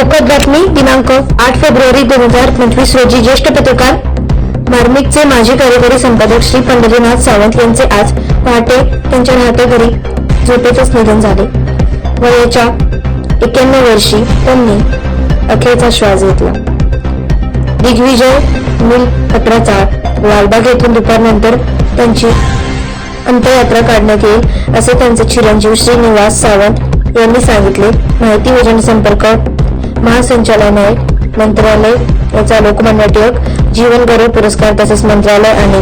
दुःखद बातमी दिनांक आठ फेब्रुवारी दोन हजार पंचवीस रोजी ज्येष्ठ पत्रकार मार्मिकचे माजी कार्यकारी संपादक श्री पंढरीनाथ सावंत यांचे आज पहाटे त्यांच्या राहत्या घरी झोपेतच निधन झाले. वयाच्या एक्क्याण्णव वर्षी त्यांनी अखेरचा श्वास घेतला. दिग्विजय मिल अठराचा लालबाग येथून दुपारनंतर त्यांची अंत्ययात्रा काढण्यात येईल असे त्यांचे चिरंजीव श्रीनिवास सावंत यांनी सांगितले. माहिती व जनसंपर्क महासंचालनालय मंत्रालय याचा लोकमान्य टिळक जीवन गौरव पुरस्कार तसेच मंत्रालय आणि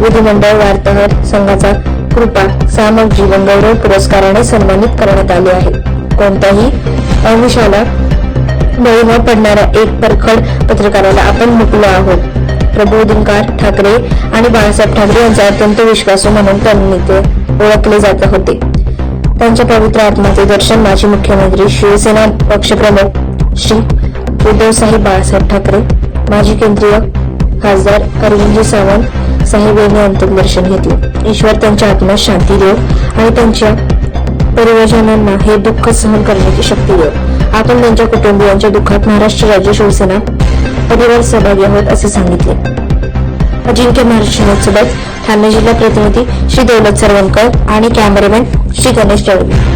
विधिमंडळ वार्ताहर संघाचा कृपा सामक जीवन गौरव पुरस्काराने सन्मानित करण्यात आले आहे. कोणत्याही अमिषाला बळी न पडणाऱ्या एक परखड पत्रकाराला आपण मुकलो आहोत. प्रबोधिनकार ठाकरे आणि बाळासाहेब ठाकरे यांचा अत्यंत विश्वासू म्हणून त्यांनी ते ओळखले जात होते. त्यांच्या पवित्र आत्माचे दर्शन माजी मुख्यमंत्री शिवसेना पक्षप्रमुख श्री उद्धवसाहेब बाळासाहेब ठाकरे माजी केंद्रीय खासदार अरविंदजी सावंत साहेब यांनी अंतिम दर्शन घेतले. ईश्वर त्यांच्या आत्म्यास शांती देव आणि त्यांच्या परिवारजनांना हे दुःख सहन करण्याची शक्ती देव. आपण त्यांच्या कुटुंबियांच्या दुःखात महाराष्ट्र राज्य शिवसेना परिवार सहभागी आहोत असे सांगितले. अजिंक्य महाराष्ट्र ठाणे जिल्हा प्रतिनिधी श्री दौलत सरवणकर आणि कॅमेरामॅन श्री गणेश चौधरी